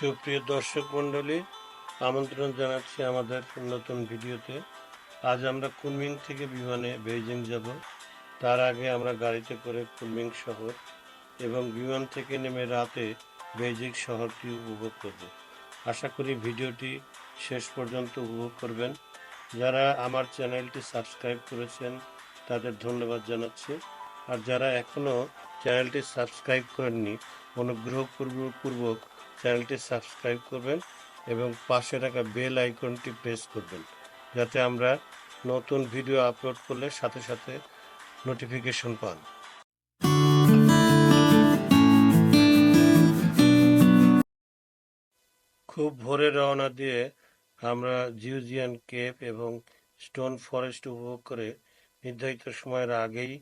সুপ্রিয় দর্শক মণ্ডলী, আমন্ত্রণ জানাচ্ছি আমাদের নতুন ভিডিওতে। আজ আমরা কুনমিং থেকে বিমানে বেইজিং যাব। তার আগে আমরা গাড়িতে করে কুনমিং শহর এবং বিমান থেকে নেমে রাতে বেইজিং শহরটি উপভোগ করব। আশা করি ভিডিওটি শেষ পর্যন্ত উপভোগ করবেন। যারা আমার চ্যানেলটি সাবস্ক্রাইব করেছেন, তাদের ধন্যবাদ জানাচ্ছি। আর যারা এখনও চ্যানেলটি সাবস্ক্রাইব করেননি, অনুগ্রহপূর্বক চ্যানেলটি সাবস্ক্রাইব করবেন এবং পাশে থাকা বেল আইকনটি প্রেস করবেন, যাতে আমরা নতুন ভিডিও আপলোড করলে সাথে সাথে নোটিফিকেশন পান। খুব ভোরে রওনা দিয়ে আমরা জিউজিয়ান কেপ এবং স্টোন ফরেস্ট উপভোগ করে নির্ধারিত সময়ের আগেই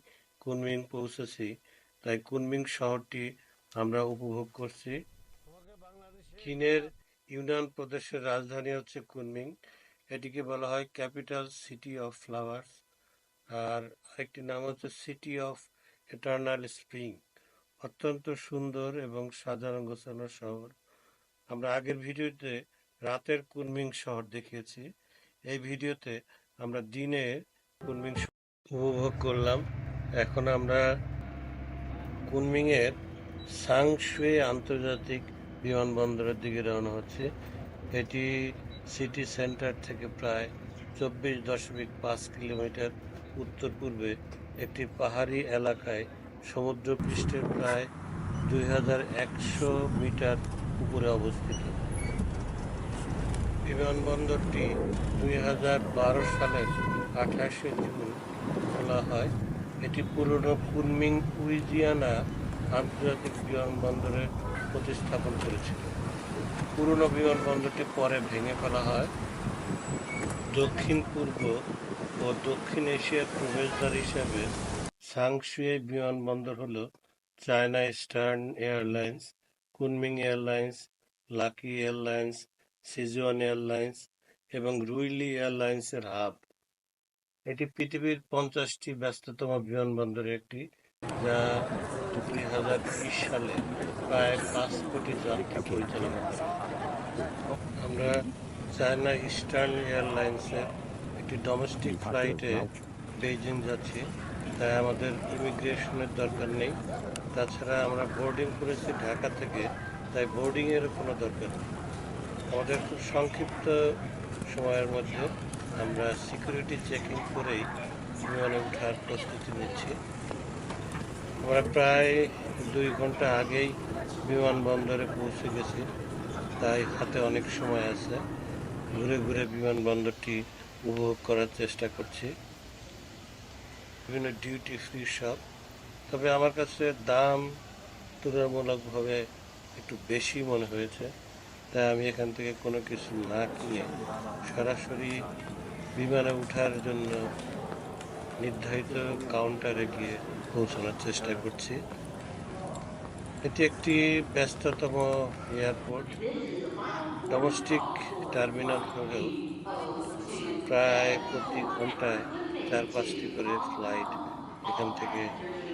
কুনমিং পৌঁছেছি। তাই কুনমিং শহরটি আমরা উপভোগ করছি। চীনের ইউনান প্রদেশের রাজধানী হচ্ছে কুনমিং। এটিকে বলা হয় ক্যাপিটাল সিটি অফ ফ্লাওয়ার্স। আর আরেকটি নাম হচ্ছে সিটি অফ এটার্নাল স্প্রিং। অত্যন্ত সুন্দর এবং সাধারণ গোছানো শহর। আমরা আগের ভিডিওতে রাতের কুনমিং শহর দেখিয়েছি। এই ভিডিওতে আমরা দিনে কুনমিং উপভোগ করলাম। এখন আমরা কুনমিংয়ের সাংশুয়ে আন্তর্জাতিক বিমানবন্দরের দিকে রওনা হচ্ছে। এটি সিটি সেন্টার থেকে প্রায় চব্বিশ দশমিক পাঁচ কিলোমিটার উত্তর পূর্বে একটি পাহাড়ি এলাকায় সমুদ্রপৃষ্ঠের প্রায় দুই হাজার একশো মিটার উপরে অবস্থিত। বিমানবন্দরটি দুই হাজার বারো সালের আঠাশে জুন খোলা হয়। এটি পুরনো কুনমিং, উইজিয়ানা আন্তর্জাতিক বিমানবন্দরে প্রতিস্থাপন করেছিল। পুরনো বিমানবন্দরটি পরে ভেঙে ফেলা হয়। দক্ষিণ পূর্ব ও দক্ষিণ এশিয়ার প্রবেশদ্বার হিসাবে সাংশুয়ে বিমানবন্দর হল China Eastern Airlines, Kunming Airlines, Lucky Airlines, Sichuan Airlines এবং রুইলি এয়ারলাইন্সের হাব। এটি পৃথিবীর পঞ্চাশটি ব্যস্ততম বিমানবন্দরের একটি যা দুই হাজার বিশ সালে প্রায় পাঁচ কোটি যাত্রী পরিচালনা করে। আমরা চায়না ইস্টার্ন এয়ারলাইন্সের একটি ডোমেস্টিক ফ্লাইটে বেইজিং যাচ্ছি। তাই আমাদের ইমিগ্রেশনের দরকার নেই। তাছাড়া আমরা বোর্ডিং করেছি ঢাকা থেকে, তাই বোর্ডিংয়েরও কোনো দরকার নেই। আমাদের খুব সংক্ষিপ্ত সময়ের মধ্যে আমরা সিকিউরিটি চেকিং করেই বিমানে ওঠার প্রস্তুতি নিচ্ছি। আমরা প্রায় দুই ঘণ্টা আগেই বিমানবন্দরে পৌঁছে গেছি। তাই হাতে অনেক সময় আছে। ঘুরে ঘুরে বিমানবন্দরটি উপভোগ করার চেষ্টা করছি। বিভিন্ন ডিউটি ফ্রি শপ তবে আমার কাছে দাম তুলনামূলকভাবে একটু বেশি মনে হয়েছে। তাই আমি এখান থেকে কোনো কিছু না কিনে সরাসরি বিমানে ওঠার জন্য নির্ধারিত কাউন্টারে গিয়ে পৌঁছানোর চেষ্টা করছি। এটি একটি ব্যস্ততম এয়ারপোর্ট। ডোমেস্টিক টার্মিনাল হলেও প্রায় প্রতি ঘন্টায় চার পাঁচটি করে ফ্লাইট এখান থেকে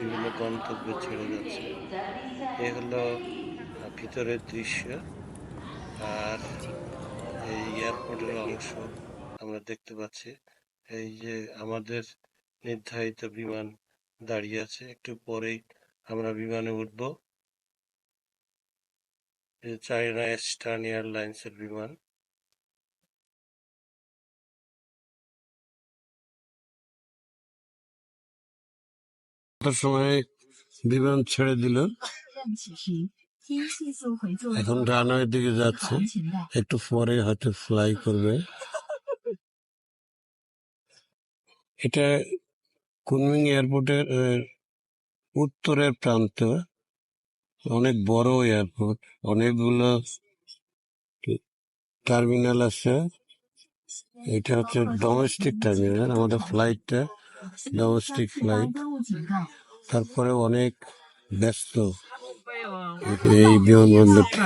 বিভিন্ন গন্তব্যে ছেড়ে যাচ্ছে। এ হলো ভিতরের দৃশ্য। আর এই এয়ারপোর্টের অংশ আমরা দেখতে পাচ্ছি। এই যে আমাদের নির্ধারিত বিমান দাঁড়িয়ে আছে। একটু পরেই আমরা বিমানে উঠব। চায়না স্টান এয়ারলাইন্সের বিমান। সময় বিমান ছেড়ে দিল। এখন রানওয়ের দিকে যাচ্ছে। একটু পরে হয়তো ফ্লাই করবে। এটা কুনমিং এয়ারপোর্টের উত্তরের প্রান্ত অনেক বড় এয়ারপোর্ট অনেকগুলো টার্মিনাল আছে এটা হচ্ছে ডোমেস্টিক টার্মিনাল আমাদের ফ্লাইটটা ডোমেস্টিক ফ্লাইট তারপরে অনেক ব্যস্ত এই বিমানবন্দরটা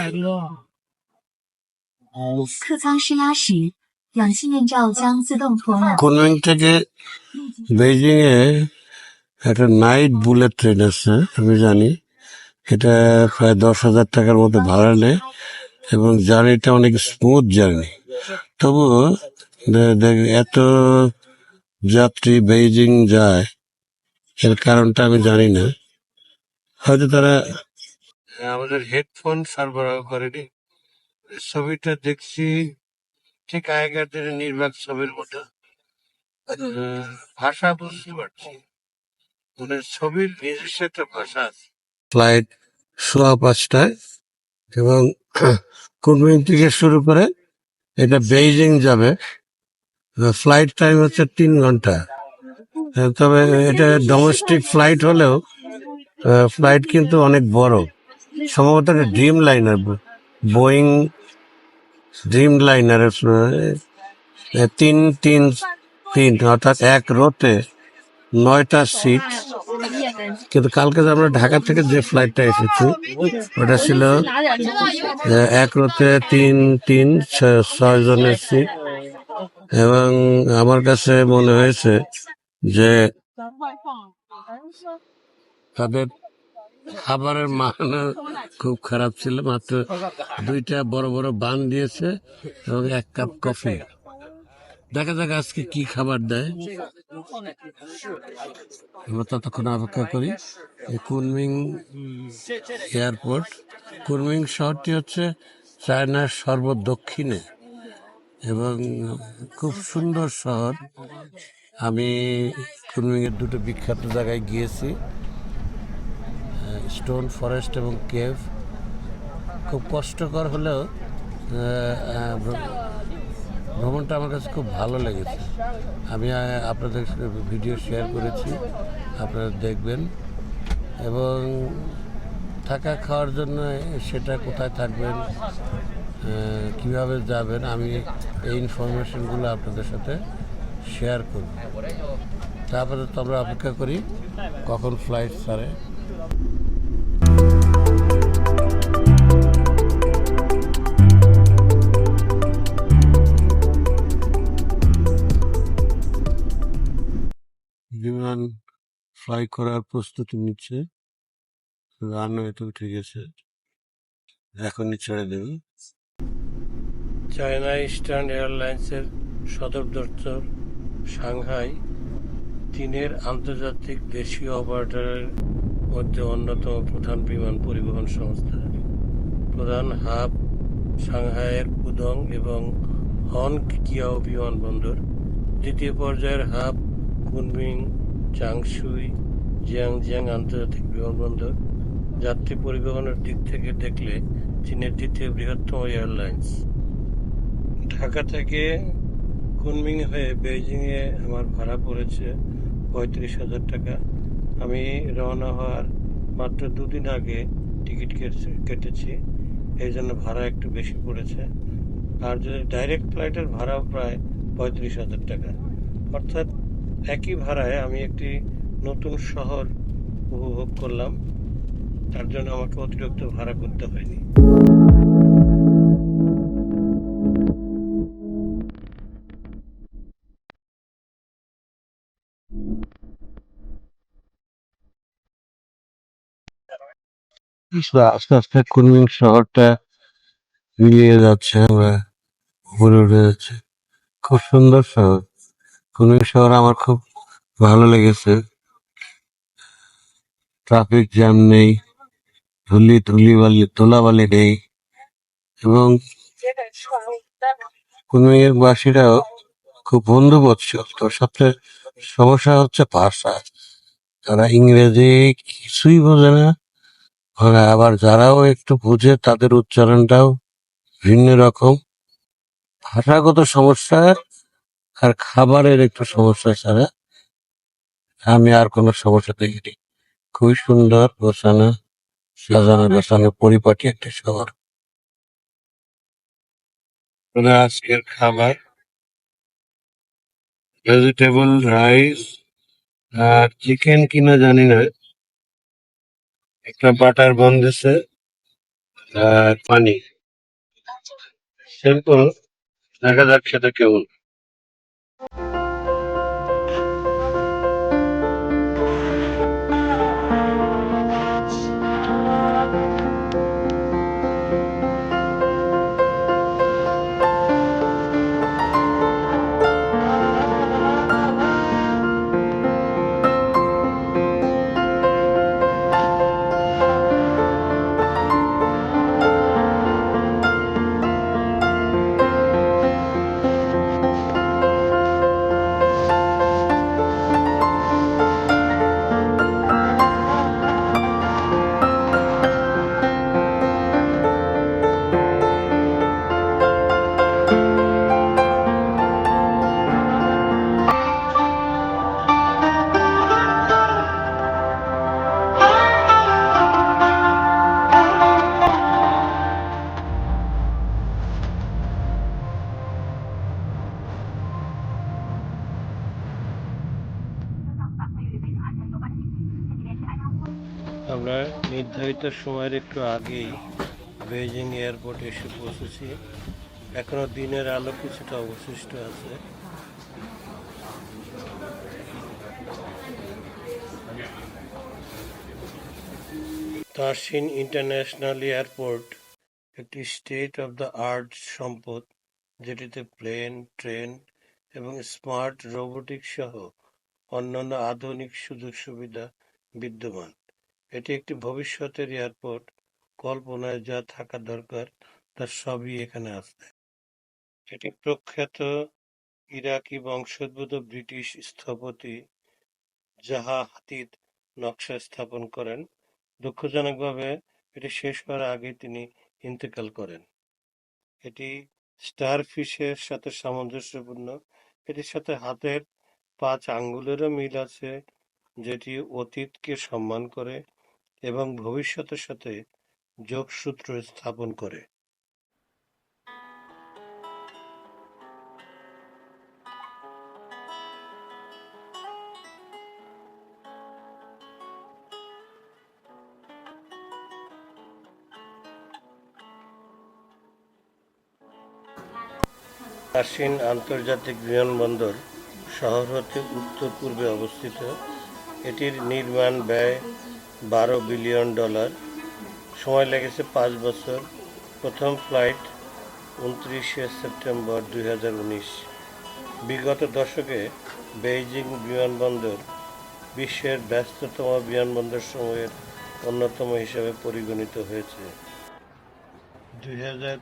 氧气面罩将自动脱落。 কুনমিং থেকে বেইজিং এ একটা নাইট বুলেট ট্রেন আছে আমি জানি এটা প্রায় দশ হাজার টাকার মতো ভাড়া নেয় এবং জার্নিটা অনেক স্মুথ জার্নি তবুও দে- দে- এত যাত্রী বেইজিং যায় এর কারণটা আমি জানি না হয়তো তারা আমাদের হেডফোন সরবরাহ করেনি ছবিটা দেখছি ঠিক আগেকার দিনের নির্বাক ছবির মতো ভাষা বুঝতে পারছি। মানে ছবির নিজস্ব একটা ভাষা আছে। ফ্লাইট সোয়া পাঁচটায় এবং কুনমিং থেকে শুরু করে এটা বেইজিং যাবে। ফ্লাইট টাইম হচ্ছে তিন ঘণ্টা। তবে এটা ডোমেস্টিক ফ্লাইট হলেও ফ্লাইট কিন্তু অনেক বড়। সম্ভবত এটা ড্রিম লাইনার বোয়িং ড্রিম লাইনারের তিন তিন তিন অর্থাৎ এক রোতে নয়টা সিট কিন্তু কালকে আমরা ঢাকা থেকে যে ফ্লাইটটা এসেছি, ওটা ছিল এক রোতে তিন তিন, ছয় জনের সিট এবং আমার কাছে মনে হয়েছে যে তাদের খাবারের মান খুব খারাপ ছিল, মাত্র দুইটা বড় বড় বান দিয়েছে এবং এক কাপ কফি। দেখা যাক আজকে কি খাবার দেয়। আমরা ততক্ষণ অপেক্ষা করি। Kunming airport. কুনমিং শহরটি হচ্ছে চায়নার সর্বদক্ষিণে এবং খুব সুন্দর শহর। আমি কুনমিং এর দুটো বিখ্যাত জায়গায় গিয়েছি। স্টোন ফরেস্ট এবং কেভ খুব কষ্টকর হলেও ভ্রমণটা আমার কাছে খুব ভালো লেগেছে। আমি আপনাদের ভিডিও শেয়ার করেছি, আপনারা দেখবেন। এবং থাকা খাওয়ার জন্য সেটা কোথায় থাকবেন কীভাবে যাবেন, আমি এই ইনফরমেশনগুলো আপনাদের সাথে শেয়ার করব। তারপরে তো আমরা অপেক্ষা করি, কখন ফ্লাইট ছাড়ে। বিমান ফ্লাই করার প্রস্তুতি নিচ্ছে। রানওয়েতে উঠে গেছে এখনই ছেড়ে দেবে। চায়না ইস্টার্ন এয়ারলাইন্সের সদর দপ্তর সাংহাই চীনের আন্তর্জাতিক দেশীয় অপারেটরের মধ্যে অন্যতম প্রধান বিমান পরিবহন সংস্থা। প্রধান হাব সাংহাইয়ের পুদং এবং হন কিয়াও বিমানবন্দর। দ্বিতীয় পর্যায়ের হাব কুনমিং চাংশুই জিয়াংজিয়াং আন্তর্জাতিক বিমানবন্দর যাত্রী পরিবহনের দিক থেকে দেখলে চীনের দ্বিতীয় বৃহত্তম এয়ারলাইন্স। ঢাকা থেকে কুনমিং হয়ে বেইজিং এ আমার ভাড়া পড়েছে পঁয়ত্রিশ হাজার টাকা। আমি রওনা হওয়ার মাত্র দুদিন আগে টিকিট কেটেছি। এই জন্য ভাড়া একটু বেশি পড়েছে। আর যদি ডাইরেক্ট ফ্লাইটের ভাড়াও প্রায় পঁয়ত্রিশ হাজার টাকা। অর্থাৎ একই ভাড়ায় আমি একটি নতুন শহর উপভোগ করলাম। তার জন্য আমাকে অতিরিক্ত ভাড়া করতে হয়নি। আস্তে আস্তে কুনমিং শহরটা মিলিয়ে যাচ্ছে, আমরা উপরে উঠে যাচ্ছে। খুব সুন্দর শহর। কুনমিং শহর আমার খুব ভালো লেগেছে। ট্রাফিক জ্যাম নেই, ধুলি ধুলি বালি ধুলাবালি নেই এবং কুনমিং বাসীরাও খুব বন্ধু তো সবচেয়ে সমস্যা হচ্ছে ভাষা। তারা ইংরেজি কিছুই বোঝে না আবার যারাও একটু বুঝে তাদের উচ্চারণটাও ভিন্ন রকম। ভাষাগত সমস্যা আর খাবারের একটু সমস্যা ছাড়া আমি আর কোনো সমস্যা দেখিনি। খুবই সুন্দর, গোছানো, সাজানো, গোছানো, পরিপাটি একটা শহর। আজকের খাবার? ভেজিটেবল, রাইস আর চিকেন কিনা জানি না। একটা বাটার বন দিছে আর পানি। সিম্পল, দেখা যাক সেটা কেমন। নির্ধারিত সময়ের একটু আগেই বেজিং এয়ারপোর্টে এসে পৌঁছেছি। এখনও দিনের আলো কিছুটা অবশিষ্ট আছে। তাসিন ইন্টারন্যাশনাল এয়ারপোর্ট, একটি স্টেট অফ দ্য আর্ট সম্পদ, যেটিতে প্লেন, ট্রেন এবং স্মার্ট রোবোটিক সহ অন্যান্য আধুনিক সুযোগ সুবিধা বিদ্যমান। এটি একটি ভবিষ্যতের এয়ারপোর্ট। কল্পনায় যা থাকা দরকার তার সবই এখানে আছে এটি প্রখ্যাত ইরাকি বংশোদ্ভূত ব্রিটিশ স্থপতি জাহা হাতিদ নকশা স্থাপন করেন। দুঃখজনকভাবে এটি শেষ হওয়ার আগে তিনি ইন্তেকাল করেন। এটি স্টারফিশের সাথে সামঞ্জস্যপূর্ণ। এটির সাথে হাতের পাঁচ আঙ্গুলেরও মিল আছে, যেটি অতীতকে সম্মান করে এবং ভবিষ্যতের সাথে যোগসূত্র স্থাপন করে। কাশিন আন্তর্জাতিক বিমানবন্দর শহর হতে উত্তর পূর্বে অবস্থিত। এটির নির্মাণ ব্যয় বারো বিলিয়ন ডলার। সময় লেগেছে পাঁচ বছর। প্রথম ফ্লাইট উনত্রিশে সেপ্টেম্বর দুই হাজার উনিশ। বিগত দশকে বেইজিং বিমানবন্দর বিশ্বের ব্যস্ততম বিমানবন্দর সমূহের অন্যতম হিসেবে পরিগণিত হয়েছে। দুই হাজার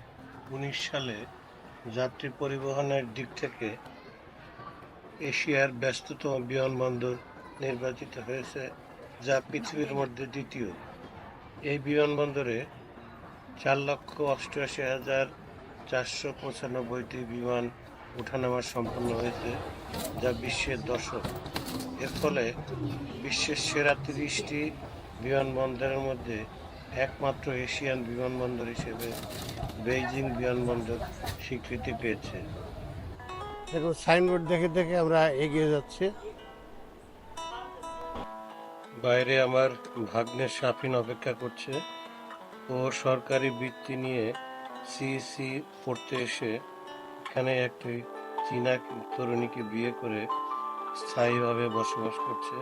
উনিশ সালে যাত্রী পরিবহনের দিক থেকে এশিয়ার ব্যস্ততম বিমানবন্দর নির্বাচিত হয়েছে। যা পৃথিবীর মধ্যে দ্বিতীয়। এই বিমানবন্দরে চার লক্ষ অষ্টআশি হাজার চারশো পঁচানব্বইটি বিমান ওঠানামা সম্পন্ন হয়েছে, যা বিশ্বের দশক। এর ফলে বিশ্বের সেরা তিরিশটি বিমানবন্দরের মধ্যে একমাত্র এশিয়ান বিমানবন্দর হিসেবে বেইজিং বিমানবন্দর স্বীকৃতি পেয়েছে। দেখুন, সাইনবোর্ড দেখে দেখে আমরা এগিয়ে যাচ্ছি। বাইরে আমার ভাগ্নের সাফিন অপেক্ষা করছে। ও সরকারি বৃত্তি নিয়ে সিইসি পড়তে এসে এখানে একটি চীনা তরুণীকে বিয়ে করে স্থায়ীভাবে বসবাস করছে।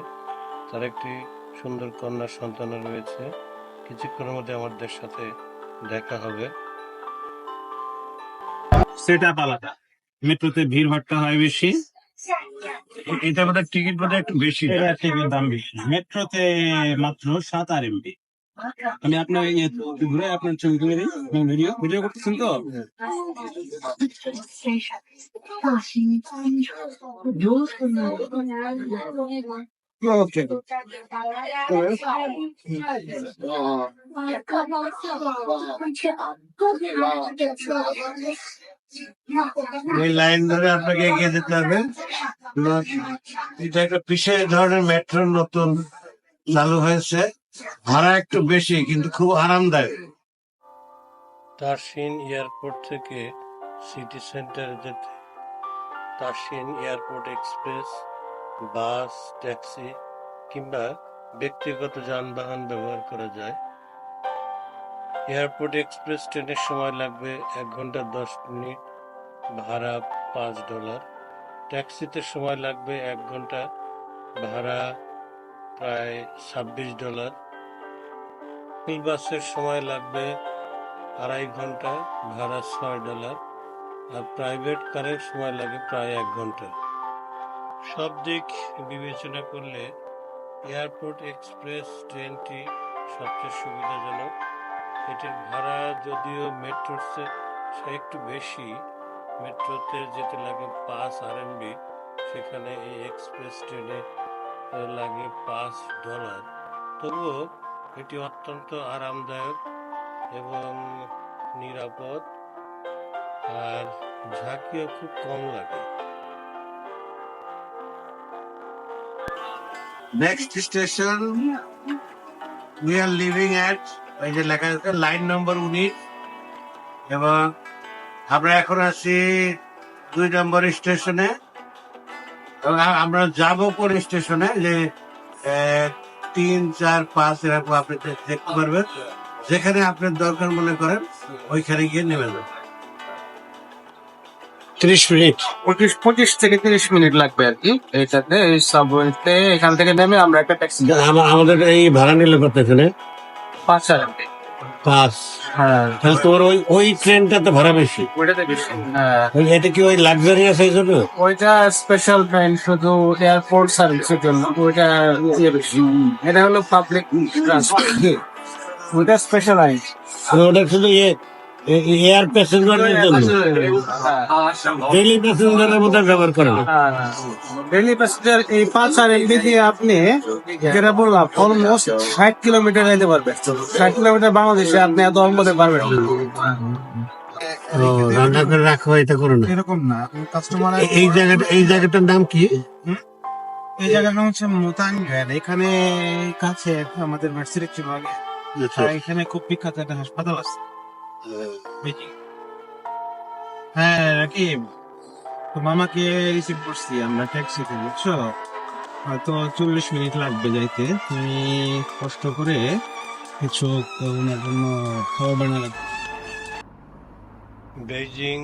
তার একটি সুন্দর কন্যা সন্তান রয়েছে। কিছুক্ষণের মধ্যে আমাদের সাথে দেখা হবে। সেটা আলাদা। মেট্রোতে ভিড় ভাট্টা হয় বেশি। এটা বোধ টিকিট বোধ একটু বেশি। এটা টিকিট দাম বেশি মেট্রোতে মাত্র সাত আর এমবি আমি আপনার ইয়ে ঘুরে আপনার ছবি তুলে দিই ভিডিও। ভিডিও করতেছেন তো? ওকে এই লাইন ধরে আপনাকে এগিয়ে যেতে হবে। এটা একটা বিশেষ ধরনের মেট্রো নতুন চালু হয়েছে। ভাড়া একটু বেশি, কিন্তু খুব আরামদায়ক। তারসিন এয়ারপোর্ট থেকে সিটি সেন্টারে যেতে। তারসিন এয়ারপোর্ট এক্সপ্রেস, বাস, ট্যাক্সি কিংবা ব্যক্তিগত যানবাহন ব্যবহার করা যায়। এয়ারপোর্ট এক্সপ্রেস ট্রেনের সময় লাগবে এক ঘণ্টা দশ মিনিট, ভাড়া পাঁচ ডলার। ট্যাক্সিতে সময় লাগবে এক ঘণ্টা, ভাড়া প্রায় ছাব্বিশ ডলার। বাসের সময় লাগবে আড়াই ঘণ্টা, ভাড়া ছয় ডলার। আর প্রাইভেট কারের সময় লাগে প্রায় এক ঘণ্টা। সব দিক বিবেচনা করলে এয়ারপোর্ট এক্সপ্রেস ট্রেনটি সবচেয়ে সুবিধাজনক। এটির ভাড়া যদিও মেট্রোর একটু বেশি মেট্রোতে যেতে লাগে পাঁচ আরএমবি সেখানে এই এক্সপ্রেস ট্রেনে লাগে পাঁচ ডলার তবুও এটি অত্যন্ত আরামদায়ক এবং নিরাপদ, আর ঝাঁকিও খুব কম লাগে। Next station we are leaving at এই যে লেখা আছে লাইন নম্বর উনিশ। এবং আমরা এখন আছি দুই নম্বর স্টেশনে। এবং আমরা যাব কোন স্টেশনে? যে তিন চার পাঁচ এরকম আপনি দেখতে পারবেন। যেখানে আপনার দরকার মনে করেন ওইখানে গিয়ে নেমে যাবেন। ত্রিশ মিনিট। পঁচিশ পঁচিশ থেকে তিরিশ মিনিট লাগবে আর কি। এইটাতে এই সাবওয়েতে এখান থেকে নেমে আমরা একটা ট্যাক্সি আমাদের এই ভাড়া নিলে করতে এখানে পাঁচ হাজার পাঁচ? হ্যাঁ। তাহলে তোর ওই ওই ট্রেনটা তো ভাড়া বেশি? ওইটাতে বেশি। হ্যাঁ। এটা কি ওই লাক্সারিয়াস এই জন্য? ওইটা স্পেশাল ট্রেন শুধু এয়ারপোর্ট সার্ভিসের জন্য। ওইটা ইয়ে বেশি। এটা হলো পাবলিক ট্রান্সপোর্ট ওইটা স্পেশালাইজ ওটা শুধু ইয়ে এয়ার প্যাসেঞ্জারের জন্য। ডেইলি প্যাসেঞ্জারের মধ্যে ব্যবহার করে না ডেলি প্যাসেঞ্জার এই পাঁচ আর এমবি দিয়ে আপনি যেটা বললাম অলমোস্ট ষাট কিলোমিটার যেতে পারবেন ষাট কিলোমিটার বাংলাদেশে আপনি এত অল্পতে পারবেন রান্না করে রাখো এটা করো না। এরকম না কাস্টমার এই জায়গাটা এই জায়গাটার নাম কি? এই জায়গাটা হচ্ছে মোতাঙ্গের। এখানে কাছে আমাদের ভার্সিটি ছিল আগে। এখানে খুব বিখ্যাত একটা হাসপাতাল আছে। বেজিং হ্যাঁ রাকিব। তো মামাকে রিসিভ করছি, আমরা ট্যাক্সিতে বুঝছ? হয়তো চল্লিশ মিনিট লাগবে যাইতে। তুমি কষ্ট করে কিছু ওনার জন্য খাবার বানালে। বেইজিং,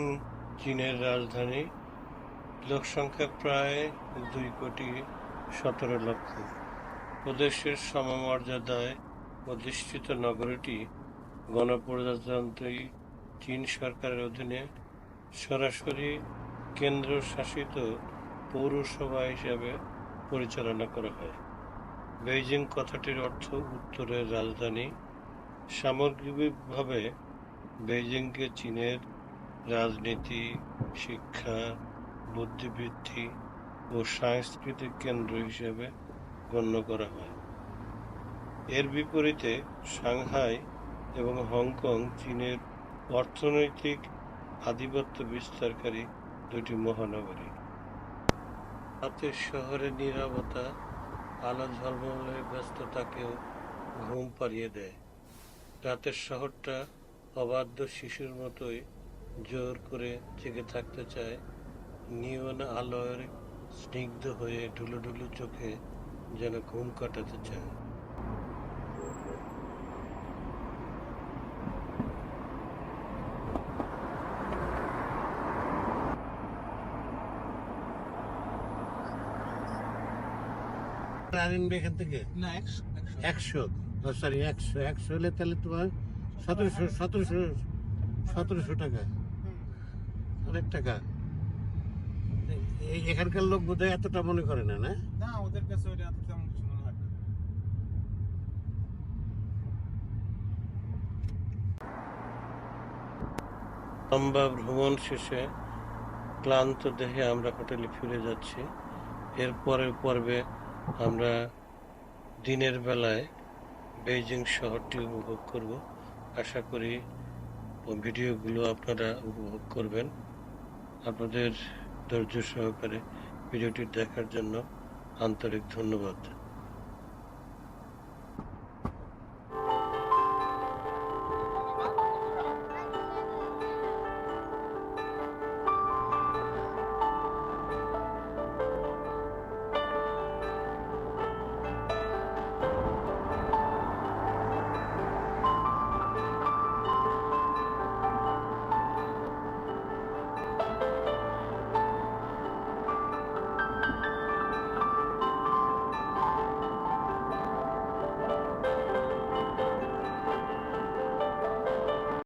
চীনের রাজধানী লোকসংখ্যা প্রায় দুই কোটি সতেরো লক্ষ। প্রদেশের সমমর্যাদায় অধিষ্ঠিত নগরীটি গণপ্রজাতন্ত্রী চীন সরকারের অধীনে সরাসরি কেন্দ্রশাসিত পৌরসভা হিসাবে পরিচালনা করা হয়। বেইজিং কথাটির অর্থ উত্তরের রাজধানী। সামগ্রিকভাবে বেইজিংকে চীনের রাজনীতি, শিক্ষা, বুদ্ধিবৃত্তি ও সাংস্কৃতিক কেন্দ্র হিসেবে গণ্য করা হয়। এর বিপরীতে সাংহাই এবং হংকং, চীনের অর্থনৈতিক আধিপত্য বিস্তারকারী দুটি মহানগরী। রাতের শহরের নীরবতা আলো ঝলমলে ব্যস্ততাকেও ঘুম পাড়িয়ে দেয়। রাতের শহরটা অবাধ্য শিশুর মতোই জোর করে জেগে থাকতে চায়। নিয়ন আলোর স্নিগ্ধ হয়ে ঢুলু ঢুলু চোখে যেন ঘুম কাটাতে চায়। আনবে এখান থেকে? না একশো একশো। সরি একশো। একশো হলে তাহলে তোমার সতেরোশো সতেরোশো সতেরোশো টাকা। অনেক টাকা। এই এখানকার লোক বোধহয় এতটা মনে করে না না? না ওদের কাছে ওইটা এত তেমন কিছু মনে হয় লম্বা ভ্রমণ শেষে ক্লান্ত দেহে আমরা হোটেলে ফিরে যাচ্ছি। এর পরের পর্বে আমরা দিনের বেলায় বেইজিং শহরটি উপভোগ করব। আশা করি ভিডিওগুলো আপনারা উপভোগ করবেন। আপনাদের ধৈর্য সহকারে ভিডিওটি দেখার জন্য আন্তরিক ধন্যবাদ।